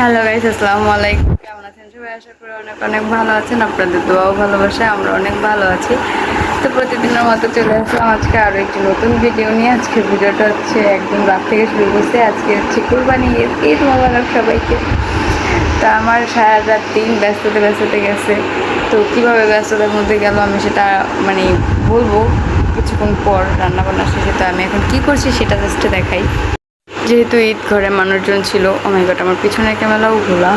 Hello guys, আসসালামু আলাইকুম। কেমন আছেন? সবাই আশা করি অনেক অনেক ভালো আছেন। আপনাদের দোয়াও ভালোবাসে, আমরা অনেক ভালো আছি। তো প্রতিদিনের মতো চলে আসলাম আজকে আরও একটি নতুন ভিডিও নিয়ে। আজকে ভিডিওটা হচ্ছে একদম রাত থেকে শুরু করছে। আজকে হচ্ছে কোরবানি ঈদ ঈদ মোবারক সবাইকে। তা আমার সারা রাত দিন ব্যস্ততে ব্যস্ততে গেছে। তো কীভাবে ব্যস্ততার মধ্যে গেল আমি সেটা মানে বলব। কিছুক্ষণ পর রান্নাবান্না শেষে তো আমি এখন কী করছি সেটা জাস্ট দেখাই। যেহেতু ঈদ ঘরে মানুষজন ছিল আমার গট আমার পিছনের ক্যামেরাও ঘোলা।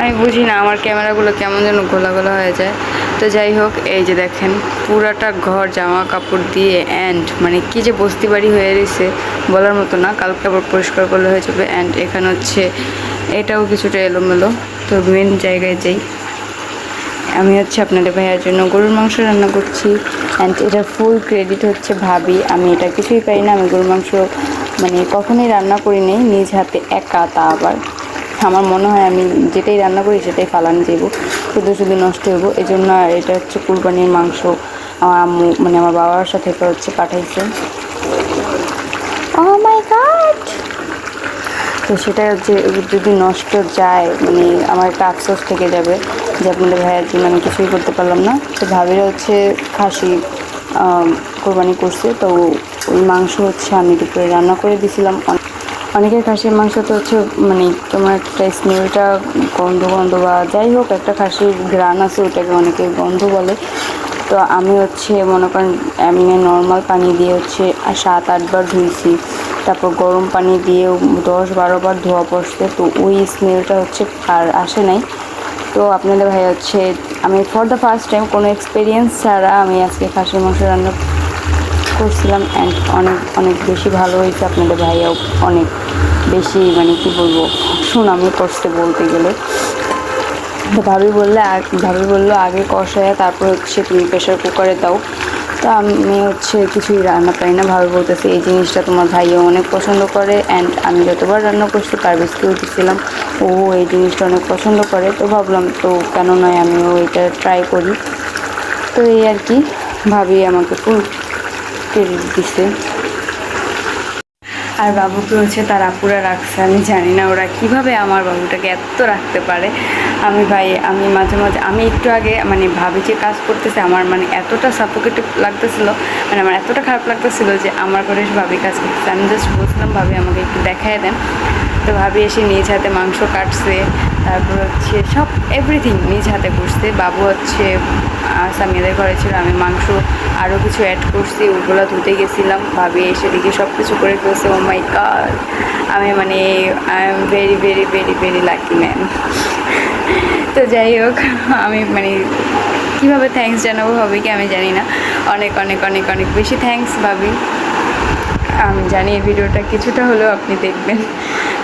আমি বুঝি না আমার ক্যামেরাগুলো কেমন যেন গোলা গোলা হয়ে যায়। তো যাই হোক, এই যে দেখেন, পুরাটা ঘর জামা কাপড় দিয়ে অ্যান্ড মানে কি যে বস্তি বাড়ি হয়ে রয়েছে, বলার মতো না, কালকে আবার পরিষ্কার করলে হয়ে যাবে অ্যান্ড এখানে হচ্ছে, এটাও কিছুটা এলোমেলো। তো মেন জায়গায় যাই আমি হচ্ছে আপনাদের ভাইয়ার জন্য গরুর মাংস রান্না করছি। অ্যান্ড এটার ফুল ক্রেডিট হচ্ছে ভাবি। আমি এটা কিছুই পারি না। আমি গরুর মাংস মানে কখনোই রান্না করি নেই। নিজ হাতে একা তা আবার। আমার মনে হয় আমি যেটাই রান্না করি, সেটাই ফালান দেব। শুধু শুধু নষ্ট হব। এই জন্য এটা হচ্ছে কুরবানির মাংস আমার আম্মু মানে আমার বাবার সাথে এটা হচ্ছে পাঠাইছে ও মাই গড তো সেটা যে যদি নষ্ট যায় মানে আমার একটা আফসোস থেকে যাবে যে আপনাদের ভাইয়ের জন্য আমি কিছুই করতে পারলাম না। তো ভাবিরা হচ্ছে খাসি কোরবানি করছে। তো ওই মাংস হচ্ছে আমি দুপুরে রান্না করে দিয়েছিলাম অনে- অনেকের খাসির মাংস তো হচ্ছে মানে তোমার একটা স্মেলটা গন্ধ গন্ধ বা যাই হোক, একটা খাসির গ্রান আছে ওটাকে অনেকে গন্ধ বলে। তো আমি হচ্ছে মনে করেন এমনি নর্মাল পানি দিয়ে হচ্ছে সাত, আটবার ধুইছি। তারপর গরম পানি দিয়েও দশ বারো বার ধোয়া পড়ছে তো ওই স্মেলটা হচ্ছে আর আসে নাই। তো আপনাদের ভাই হচ্ছে, আমি ফর দ্য ফার্স্ট টাইম কোনো এক্সপিরিয়েন্স ছাড়া আমি আজকে খাসির মাংস রান্না করছিলাম অ্যান্ড অনেক অনেক বেশি ভালো হয়েছে আপনাদের ভাইয়াও অনেক বেশি মানে কি বলব, সুনামি করছে বলতে গেলে। তো ভাবি বললে ভাবি বলল আগে কষায় তারপর হচ্ছে তুমি প্রেশার কুকারে দাও। তো আমি হচ্ছে কিছুই রান্না পারি না। ভাবি বলতেছে, এই জিনিসটা তোমার ভাইও অনেক পছন্দ করে অ্যান্ড আমি যতবার রান্না করছি তার পারভেজকেও দিচ্ছিলাম ও এই জিনিসটা অনেক পছন্দ করে। তো ভাবলাম, তো কেন নয় আমিও এটা ট্রাই করি। তো এই আর কি, ভাবি আমাকে ফুল ক্রেডিট দিছে। আর বাবুকে হচ্ছে তার আপুরা রাখছে, আমি জানি না ওরা কীভাবে আমার বাবুটাকে এত রাখতে পারে। আমি ভাই, আমি মাঝে মাঝে, আমি একটু আগে মানে ভাবি যে কাজ করতেছে, আমার মানে এতটা সাপোকেটিভ লাগতেছিল মানে আমার এতটা খারাপ লাগতেছিল যে আমার ঘরে ভাবি কাজ করতেছে। আমি জাস্ট বলছিলাম, ভাবি, আমাকে একটু দেখায় দেন। তো ভাবি এসে নিজ হাতে মাংস কাটছে, তারপর হচ্ছে সব এভরিথিং নিজ হাতে করছে। বাবু হচ্ছে সামিয়াদের ঘরে ছিল, আমি মাংস আরও কিছু অ্যাড করছি, ওগুলো ধুতে গেছিলাম। ভাবি এসে দেখি সব কিছু করে ফেলছে ও মাই গড আমি মানে I am very very very very lucky man তো যাই হোক, আমি মানে কীভাবে থ্যাংকস জানাব ভাবিকে আমি জানি না। অনেক অনেক অনেক অনেক বেশি থ্যাংকস ভাবি। আমি জানি এই ভিডিওটা কিছুটা হলেও আপনি দেখবেন।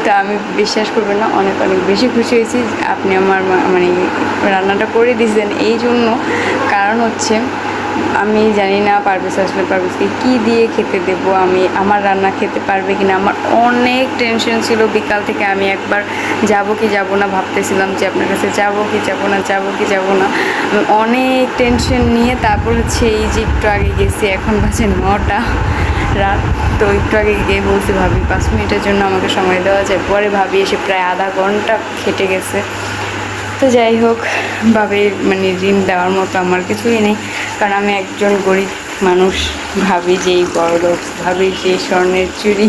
তো আমি বিশ্বাস করবেন না, অনেক অনেক বেশি খুশি হয়েছি। আপনি আমার মানে রান্নাটা করে দিয়েছেন এই জন্য। কারণ হচ্ছে আমি জানি না পারভেজ আসলে পারভেজকে কী দিয়ে খেতে দেবো, আমি আমার রান্না খেতে পারবে কিনা, আমার অনেক টেনশন ছিল। বিকাল থেকে আমি একবার যাব কি যাব না ভাবতেছিলাম যে আপনার কাছে যাব কি যাব না, যাব কি যাব না। অনেক টেনশন নিয়ে তারপর হচ্ছে এই যে একটু আগে গেছি, এখন বাজে নটা। রাত তো একটু আগে গিয়ে বলছি, ভাবি, পাঁচ মিনিটের জন্য আমাকে সময় দেওয়া যায়। পরে ভাবি এসে প্রায় আধা ঘণ্টা খেটে গেছে। তো যাই হোক ভাবে মানে ঋণ দেওয়ার মতো আমার কিছুই নেই। কারণ আমি একজন গরিব মানুষ, ভাবি যেই বড় লোক, ভাবি যে স্বর্ণের চুরি।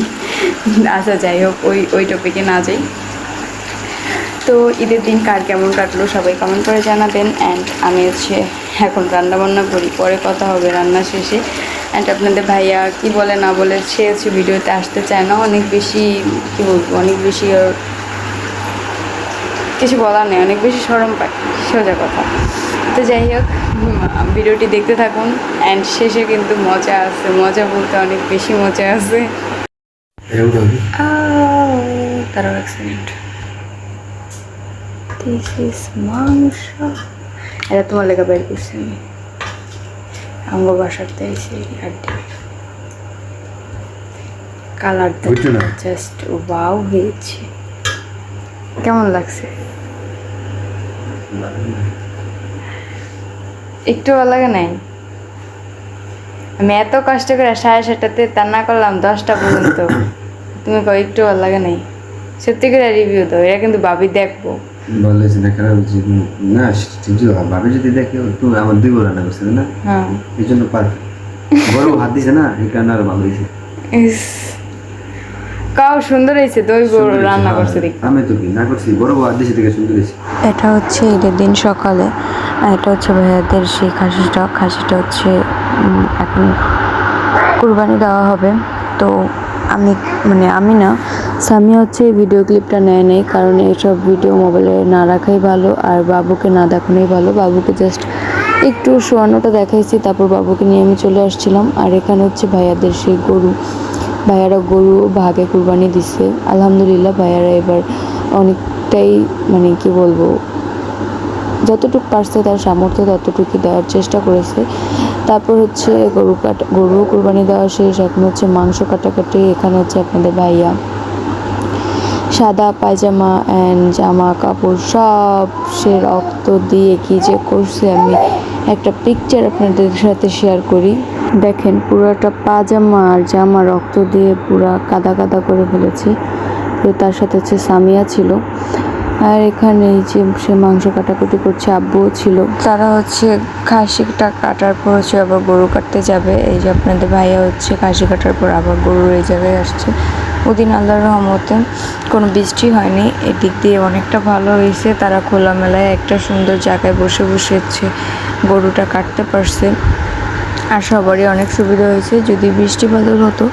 আচ্ছা যাই হোক, ওই ওই টপিকে না যাই। তো ঈদের দিন কার কেমন কাটলো সবাই কমেন্ট করে জানাবেন। অ্যান্ড আমি হচ্ছে এখন রান্না বান্না করি, পরে কথা হবে রান্না শেষে। অ্যান্ড আপনাদের ভাইয়া কি বলে না বলে, সে হচ্ছে ভিডিওতে আসতে চায় না। অনেক বেশি, কি বলব, অনেক বেশি কিছু বলার নেই অনেক বেশি সরম পাই সোজা কথা। তো যাই হোক ভিডিওটি দেখতে থাকুন অ্যান্ড শেষে কিন্তু মজা আছে মজা বলতে অনেক বেশি মজা আছে। তারাও এক সেকেন্ড দিস ইজ মাংস। এটা তোমার লেখা বের করছি আমি। আঙ্গ আড্ডি। কালারটা বুঝছ না? জাস্ট ওয়াও হয়েছে। কেমন লাগছে? একটু ভালো লাগে নাই? আমি এত কষ্ট করে সাড়ে সাতটাতে রান্না করলাম দশটা পর্যন্ত। তুমি কো একটু ভালো লাগে নাই? সত্যি করে রিভিউ দাও এটা কিন্তু ভাবি দেখব। বললে যে দেখা হচ্ছে না ঠিক ভাবে যদি দেখে তো আমার দুই বড় রান্না না? হ্যাঁ। এই জন্য পারফেক্ট। বড় হাত দিছে না এই কারণে আরও ভালো হয়েছে। কাও সুন্দর হয়েছে দই বড় রান্না করছে দেখ আমি তো কি না করছি বড় হাত দিছে থেকে সুন্দর হয়েছে। এটা হচ্ছে ঈদের দিন সকালে এটা হচ্ছে ভাইয়াদের সেই খাসিটা খাসিটা হচ্ছে এখন কুরবানি দেওয়া হবে। তো আমি মানে আমি না সামি হচ্ছে এই ভিডিও ক্লিপটা নেয় নেই কারণ এইসব ভিডিও মোবাইলে না রাখাই ভালো আর বাবুকে না দেখানোই ভালো। বাবুকে জাস্ট একটু শোয়ানোটা দেখাইছি তারপর বাবুকে নিয়ে আমি চলে আসছিলাম। আর এখানে হচ্ছে ভাইয়াদের সেই গরু। ভাইয়ারা গরু ভাগে কুরবানি দিছে। আলহামদুলিল্লাহ ভাইয়ারা এবার অনেকটাই মানে কি বলব, যতটুকু পারছে তার সামর্থ্য ততটুকু দেওয়ার চেষ্টা করেছে। তারপর হচ্ছে গরু কাটা, গরু কুরবানি দেওয়া শেষ। এখন হচ্ছে মাংস কাটাকাটি। এখানে হচ্ছে আপনাদের ভাইয়া সাদা পায়জামা অ্যান্ড জামা কাপড় সব সে রক্ত দিয়ে কি যে করছে আমি একটা পিকচার আপনাদের সাথে শেয়ার করি। দেখেন, পুরোটা পাজামা আর জামা রক্ত দিয়ে পুরা কাদা কাদা করে ফেলেছে। তো তার সাথে হচ্ছে সামিয়া ছিল। আর এখানে এই যে সে মাংস কাটাকুটি করছে, আব্বুও ছিল। তারা হচ্ছে খাসিটা কাটার পর হচ্ছে আবার গরু কাটতে যাবে। এই যে আপনাদের ভাইয়া হচ্ছে খাসি কাটার পর আবার গরুর এই জায়গায় আসছে। ওদিন আল্লাহর রহমতে কোনো বৃষ্টি হয়নি। এদিক দিয়ে অনেকটা ভালো হয়েছে। তারা খোলামেলায় একটা সুন্দর জায়গায় বসে বসে হচ্ছে গরুটা কাটতে পারছে। আর সবারই অনেক সুবিধা হয়েছে। যদি বৃষ্টি বাদল হতো,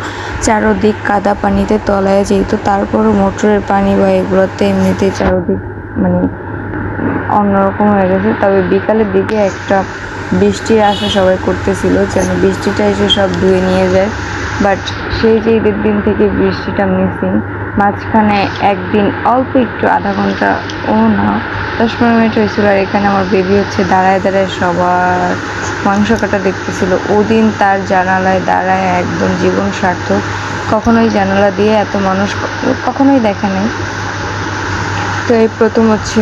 চারোদিক কাদা পানিতে তলায় যেত, তারপরও মোটরের পানি বা এগুলোতে এমনিতেই চারোদিক মানে অন্যরকম হয়ে গেছে। তবে বিকালের দিকে একটা বৃষ্টির আশা সবাই করতেছিল, যেন বৃষ্টিটা এসে সব ধুয়ে নিয়ে যায়। বাট সেই যে ঈদের দিন থেকে বৃষ্টিটা মিসিং মাঝখানে একদিন অল্প একটু আধা ঘণ্টা, ও না, দশ পনেরো মিনিট হয়েছিল আর এখানে আমার বেবি হচ্ছে দাঁড়ায় দাঁড়ায় সবার মাংস কাটা দেখতেছিল। ওদিন তার জানালায় দাঁড়ায় একদম জীবন সার্থক। কখনোই জানালা দিয়ে এত মানুষ কখনোই দেখে নাই। তো এই প্রথম হচ্ছে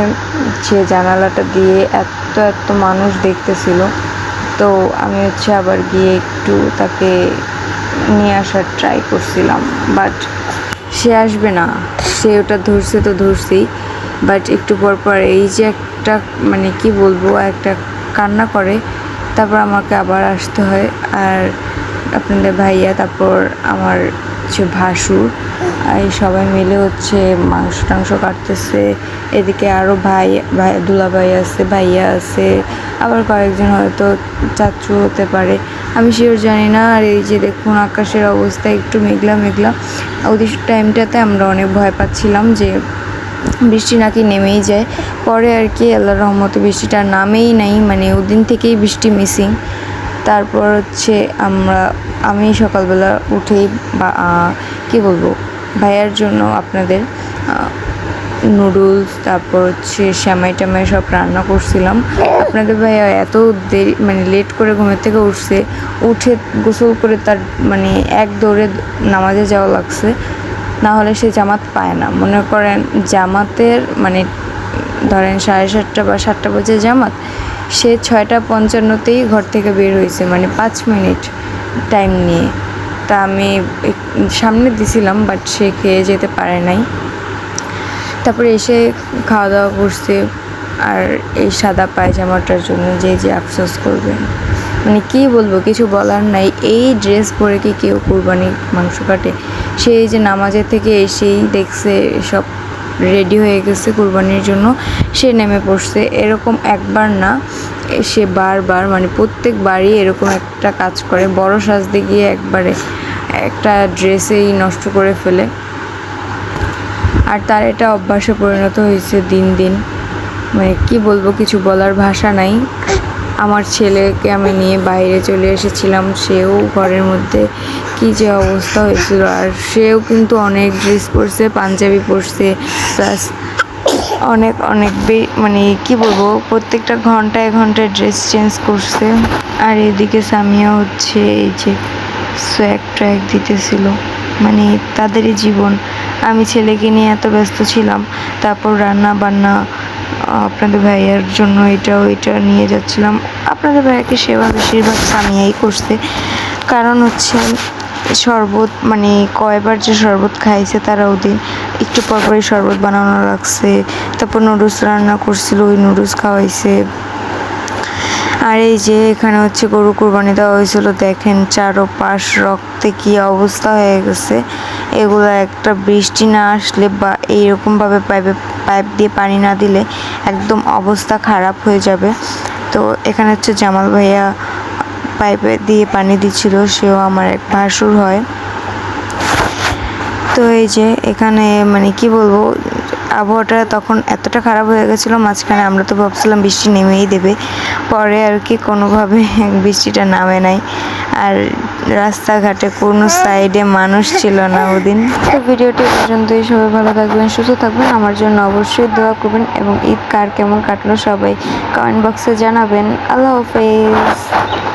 যে জানালাটা দিয়ে এত এত মানুষ দেখতেছিল। তো আমি হচ্ছে আবার গিয়ে একটু তাকে নিয়ে আসার ট্রাই করছিলাম। বাট সে আসবে না। সে ওটা ধরছে তো ধরছেই। বাট একটু পর পর এই যে একটা মানে কি বলব, একটা কান্না করে, তারপর আমাকে আবার আসতে হয়। আর আপনাদের ভাইয়া, তারপর আমার হচ্ছে ভাসুর এই সবাই মিলে হচ্ছে মাংস টাংস কাটতেছে। এদিকে আরও ভাই ভাই দুলা ভাই আছে, ভাইয়া আছে। আবার কয়েকজন হয়তো চাচু হতে পারে। আমি শিওর জানি না। আর এই যে দেখুন আকাশের অবস্থা একটু মেঘলা মেঘলা। ওদের টাইমটাতে আমরা অনেক ভয় পাচ্ছিলাম যে বৃষ্টি নাকি নেমেই যায়। পরে আর কি আল্লাহর রহমতে বৃষ্টিটা নামেই নাই মানে ওদিন থেকেই বৃষ্টি মিসিং তারপর হচ্ছে আমরা, আমি সকালবেলা উঠেই বা কী বলব? ভাইয়ার জন্য আপনাদের নুডলস তারপর হচ্ছে শ্যামাই ট্যামাই সব রান্না করছিলাম। আপনাদের ভাইয়া এত দেরি মানে লেট করে ঘুমের থেকে উঠছে, উঠে গোসল করে তার মানে এক দৌড়ে নামাজে যাওয়া লাগছে। না হলে সে জামাত পায় না। মনে করেন জামাতের মানে ধরেন সাড়ে সাতটা বা সাতটা বাজে জামাত, সে ছয়টা পঞ্চান্নতেই ঘর থেকে বের হয়েছে মানে পাঁচ মিনিট টাইম নিয়ে। তা আমি সামনে দিছিলাম বাট সে খেয়ে যেতে পারে নাই। তারপরে এসে খাওয়া দাওয়া করছে, আর এই সাদা পায়জামাটার জন্য যে যে আফসোস করবে। মানে কি বলব, কিছু বলার নাই। এই ড্রেস পরে কি কেউ কুরবানি মাংস কাটে? সেই যে নামাজের থেকে এসেই দেখছে সব রেডি হয়ে গেছে কুরবানির জন্য। সে নেমে পড়ছে। এরকম একবার না, সে বারবার মানে প্রত্যেকবারই এরকম একটা কাজ করে। বড় সাজতে গিয়ে একবারে একটা ড্রেসেই নষ্ট করে ফেলে। আর তার এটা অভ্যাসে পরিণত হয়েছে দিন দিন। মানে কি বলব, কিছু বলার ভাষা নাই। আমার ছেলেকে আমি নিয়ে বাইরে চলে এসেছিলাম, সেও ঘরের মধ্যে কি যে অবস্থা হয়েছিল। আর সেও কিন্তু অনেক ড্রেস পরছে, পাঞ্জাবি পরছে প্লাস অনেক অনেক মানে কি বলব, প্রত্যেকটা ঘন্টায় ঘন্টায় ড্রেস চেঞ্জ করছে। আর এদিকে সামিয়া হচ্ছে এই যে সোয়াক ট্র্যাক দিতেছিল। মানে তাদেরই জীবন। আমি ছেলেকে নিয়ে এত ব্যস্ত ছিলাম, তারপর রান্না বান্না আপনাদের ভাইয়ের জন্য এটা ওইটা নিয়ে যাচ্ছিলাম। আপনাদের ভাইয়াকে সেবা বেশিরভাগ সামিয়াই করছে। কারণ হচ্ছে শরবত মানে কয়বার যে শরবত খাইছে তারা ওদিন একটু পরপরই শরবত বানানো লাগছে তারপর নুডলস রান্না করছিল, ওই নুডলস খাওয়াইছে। আর এই যে এখানে হচ্ছে গরু কুরবানি দেওয়া হয়েছিল, দেখেন চারোপাশ রক্তে কি অবস্থা হয়ে গেছে। এগুলো একটা বৃষ্টি না আসলে বা এইরকমভাবে পাইপে, পাইপ দিয়ে পানি না দিলে একদম অবস্থা খারাপ হয়ে যাবে। তো এখানে হচ্ছে জামাল ভাইয়া পাইপে দিয়ে পানি দিচ্ছিল সেও আমার এক ভাসুর হয়। তো এই যে এখানে মানে কি বলব আবহাওয়াটা তখন এতটা খারাপ হয়ে গেছিল, মাঝখানে আমরা তো ভাবছিলাম বৃষ্টি নেমেই দেবে। পরে আর কি কোনোভাবে বৃষ্টিটা নামে নাই। আর রাস্তাঘাটে কোনো সাইডে মানুষ ছিল না ওদিন। তো ভিডিওটি পর্যন্তই। সবাই ভালো থাকবেন, সুস্থ থাকবেন। আমার জন্য অবশ্যই দোয়া করবেন এবং ঈদ কার কেমন কাটলো সবাই কমেন্ট বক্সে জানাবেন। আল্লাহ হাফেজ।